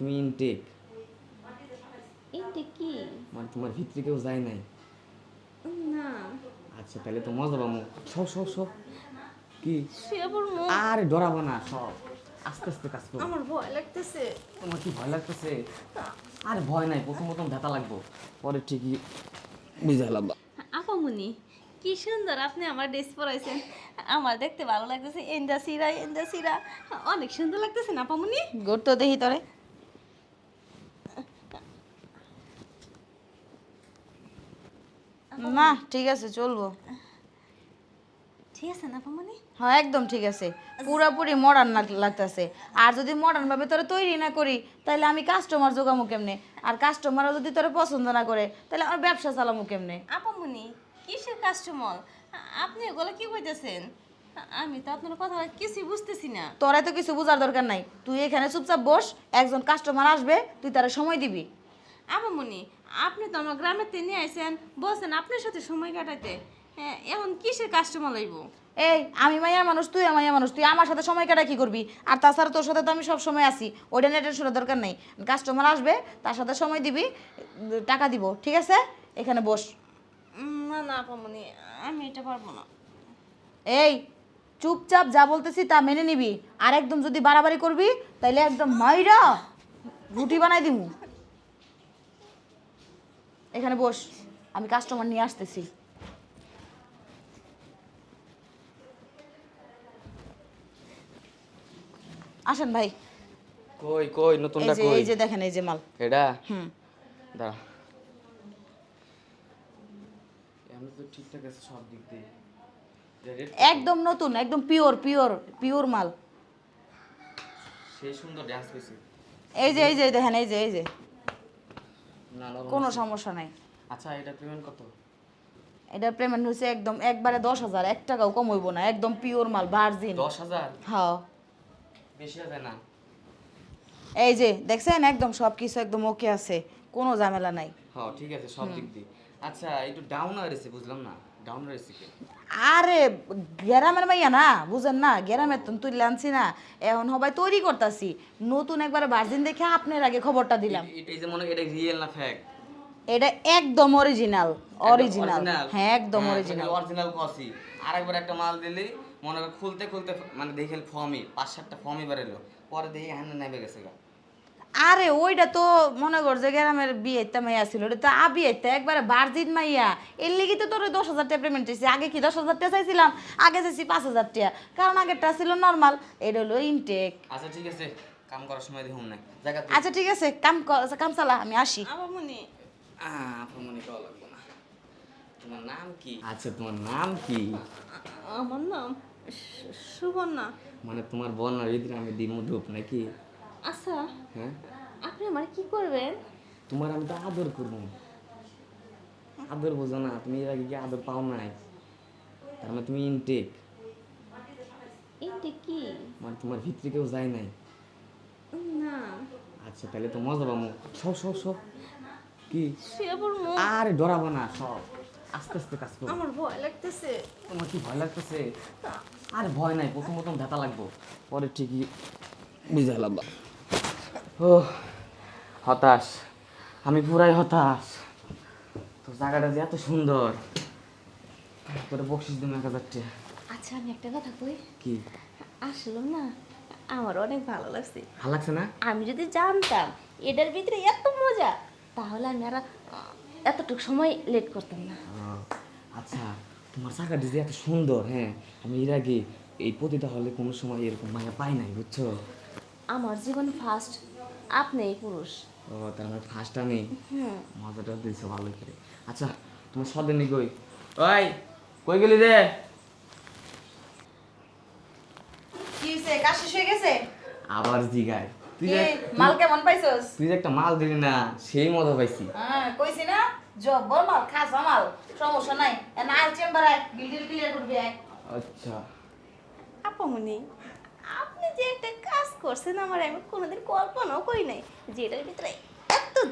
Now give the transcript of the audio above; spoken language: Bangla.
তুমি ইনটেক এটা কি? মানে তোমার ভিতরে কেউ যায় নাই? না। আচ্ছা তাহলে তো মজা পাবো। সব সব সব। কি? আরে ডরাবো না সব। আস্তে আস্তে কাজ করো। আমার ভয় লাগতেছে। তোমার কি ভয় লাগতেছে? আরে ভয় নাই প্রথম প্রথম ব্যথা লাগবো। পরে ঠিকই বুঝে গেলাম আপামনি কি সুন্দর আপনি আমার ড্রেস পরাইছেন। আমার দেখতে ভালো লাগতেছে। এন্ডা সিরা এন্ডা সিরা। অনেক সুন্দর লাগতেছে না আপামনি গোট তো দেখি তোরে। না ঠিক আছে চলবো। ঠিক আছে না আপামনি? হ্যাঁ একদম ঠিক আছে। পুরাপুরি মডার্ন লাগতেছে। আর যদি মডার্ন ভাবে তোরা তৈরি না করি তাহলে আমি কাস্টমার জোগামু কেমনে? আর কাস্টমারও যদি তোরা পছন্দ না করে তাহলে আমার ব্যবসা চালামু কেমনে? আপামনি কিসের কাস্টমার আপনি এগুলো কি কইতেছেন? আমি তো আপনার কথা কিছুই বুঝতেছি না। তোরা তো কিছু বোঝার দরকার নাই। তুই এখানে চুপচাপ বস একজন কাস্টমার আসবে তুই তারা সময় দিবি। আপামনি আপনি তো আমার গ্রামের নিয়ে আইছেন বলছেন আপনার সাথে সময় কাটাইতে। হ্যাঁ এখন কিসের কাস্টমার লইব? এই আমি মাইয়া মানুষ তুই মাইয়া মানুষ তুই আমার সাথে সময় কাটা কি করবি? আর তাছাড়া তোর সাথে তো আমি সব সময় আসি ওইটা নেটের শোনার দরকার নেই। কাস্টমার আসবে তার সাথে সময় দিবি টাকা দিব ঠিক আছে? এখানে বস। না না আপামনি আমি এটা পারব না। এই চুপচাপ যা বলতেছি তা মেনে নিবি। আর একদম যদি বাড়াবাড়ি করবি তাইলে একদম মাইরা রুটি বানাই দিমু। এখানে বস আমি কাস্টমার নিয়ে আসতেছি। আসেন ভাই। কই কই নতুনটা কই? এই যে দেখেন এই যে মাল। এটা? হুম। দাঁড়া। আমি তো ঠিকঠাক আছে সব দিক দিয়ে। একদম নতুন একদম পিওর পিওর পিওর মাল। সেই সুন্দর ড্যান্স পেয়েছি এই যে এই যে দেখেন এই যে এই যে। কোনো সমস্যা নাই। আচ্ছা এটা পেমেন্ট কত? এটা পেমেন্ট হয়েছে একদম একবারে দশ হাজার এক টাকাও কম হইব না একদম পিওর মাল ভার্জিন দশ হাজার? হ্যাঁ। বেশি হবে না? এই যে দেখছেন? একদম সব কিছু একদম ওকে আছে কোনো ঝামেলা নাই। হ্যাঁ ঠিক আছে সব দিক দিয়ে। আচ্ছা একটু ডাউন হয়েছে বুঝলাম না। আরে গ্রামের মাইয়া না বুঝেন না গ্রামের তো তুই আনছি না এখন সবাই তৈরি করতাছি। নতুন একবার ভার্জিন দেখে আপনার আগে খবরটা দিলাম। এটা যে মনে এটা রিয়েল না এটা একদম অরিজিনাল অরিজিনাল হ্যাঁ একদম অরিজিনাল অরিজিনাল কসি আরেকবার একটা মাল দিলি মনে হয় খুলতে খুলতে মানে দেখে ফর্মই পাঁচ সাতটা ফর্মই বেরোলো। পরে দেখি হ্যান্ড নেমে গেছে গা। আরে ওইটা তো মনে কর যে গ্রামের বিয়েতে মাইয়া ছিল ওটা তো আ বিয়েতে একবারে বার্জিন মাইয়া। এর লিগে তো তোর ওই দশ হাজার টাকা পেমেন্ট চাইছি। আগে কি দশ হাজার টাকা চাইছিলাম? আগে চাইছি পাঁচ হাজার টাকা। কারণ আগেরটা ছিল নর্মাল এটা হলো ইনটেক আচ্ছা ঠিক আছে। কাম করার সময় দেখুন না। জায়গা আচ্ছা ঠিক আছে। কাম কাম চালা আমি আসি। আপামনি মনে। করা লাগবে না। তোমার নাম কি? আচ্ছা তোমার নাম কি? আমার নাম সুবর্ণা। মানে তোমার বর্ণার ভিতরে আমি দিমু ডুব নাকি? আচ্ছা হ্যাঁ? আপনি আমার কি করবেন? তোমার আমি তো আদর করব। আদর বোঝো না তুমি এর আগে কি আদর পাও নাই? তার মানে তুমি ইনটেক এটা কি? মানে তোমার ভিতরে কেউ যায় নাই? না। আচ্ছা তাহলে তো মজা পাবো। সব সব সব কি? আরে ডরাবো না সব আস্তে আস্তে কাজ করো। আমার ভয় লাগতেছে। তোমার কি ভয় লাগতেছে? আরে ভয় নাই প্রথম প্রথম ব্যথা লাগবো। পরে ঠিকই বুঝে গেলাম ও হতাশ। আমি পুরাই হতাশ। তো জায়গাটা যে এত সুন্দর। তোরে বকশিস দিন এক হাজার আচ্ছা আমি একটা কথা কই? কি? আসলো না আমার অনেক ভালো লাগছে। ভালো লাগছে না? আমি যদি জানতাম এটার ভিতরে এত মজা তাহলে আমি আর এতটুকু সময় লেট করতাম না। আচ্ছা তোমার চাকাটি যে এত সুন্দর হ্যাঁ? আমি এর আগে এই প্রতিটা হলে কোনো সময় এরকম মায়া পাই নাই বুঝছ? আমার জীবন ফার্স্ট আপনি পুরুষ। ও তার মানে ফার্স্ট আমি মজাটা দিয়েছে ভালো করে। আচ্ছা তোমার সদেনি কই? ওই কই গেলি রে? কি হয়েছে কাজ শেষ হয়ে গেছে? আবার জিগায়। তুই মাল কেমন পাইছস? তুই একটা মাল দিলি না সেই মজা পাইছি। হ্যাঁ কইছি না জব্বর মাল খাসা মাল সমস্যা নাই। না আর চেম্বারে বিল ক্লিয়ার করবি আচ্ছা। আপামনি যে একটা কাজ করছেন আমার আমি কোনোদিন কল্পনাও করি নাই যে এটার ভিতরে